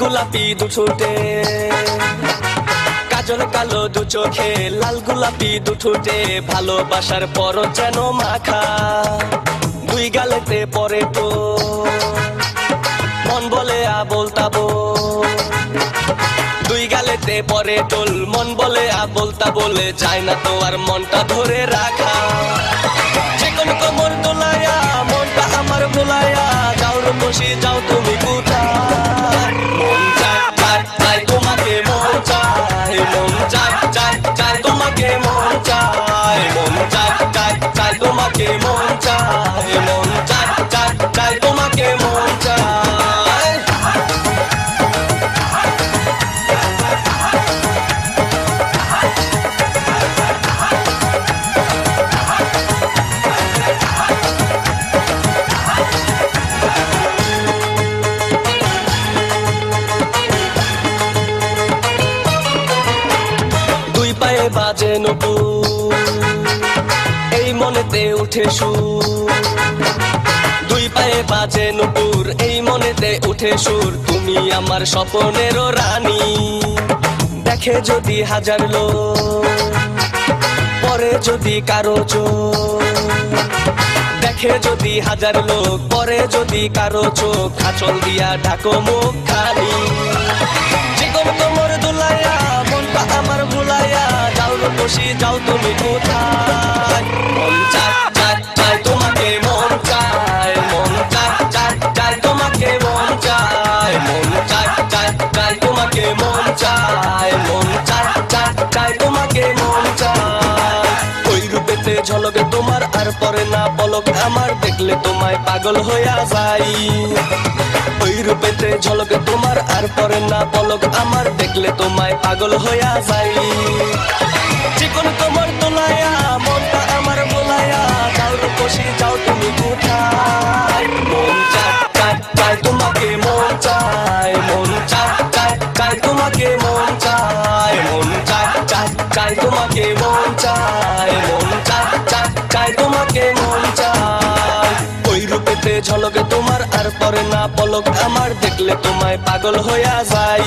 গোলাপি দু ঠোঁটে। কাজল কালো দু চোখে, লাল গোলাপি দু ঠোঁটে। ভালোবাসার পর যেন মাখা দুই গালেতে পরে তো। মন বলে আবল তাবো, দুই গালেতে পরে টোল। মন বলে আবল বলে যায় না তো আর মনটা ধরে রাখা। চিকন কোমর দোলায়া, মনটা আমার ভোলায়া যাও রে বসে যাও তুমি বাজে নবু এই মনেতে উঠে সুর। দুই পায়ে বাজে নুপুর এই মনেতে উঠে সুর। তুমি আমার স্বপনেরও রানী। দেখে যদি হাজার লোক, পরে যদি কারও চোখ। দেখে যদি হাজার লোক, পরে যদি কারও চোখ। খাচল দিয়া ঢাকো মুখ খালি বসি যাও তুমি কোথায়? মন চায় চায় চায় মন চায় মন চায় মন চায় মন চায় মন চায় মন চায় চায় চায় তোমাকে মন চায়। ওই রূপেতে ঝলকে তোমার আর পরে না পলক, আমার দেখলে তোমায় পাগল হইয়া যাই ওই রূপেতে ঝলকে তোমার আর পরে না পলক, আমার দেখলে তোমায় পাগল হইয়া যাই চিকন তোমার তোলায়া মনটা আমার বোলায়া যাও রে বসি যাও তুমি কোথায়? তোমাকে মন চায়। মন চায় চায় তোমাকে মন চায়। মন চায় চায় চায় তোমাকে মন চায়। মন চায় চায় চায় তোমাকে মন চায়। ওই রূপেতে ঝলকে তোমার আর পরে না পলক। আমার দেখলে তোমায় পাগল হইয়া যাই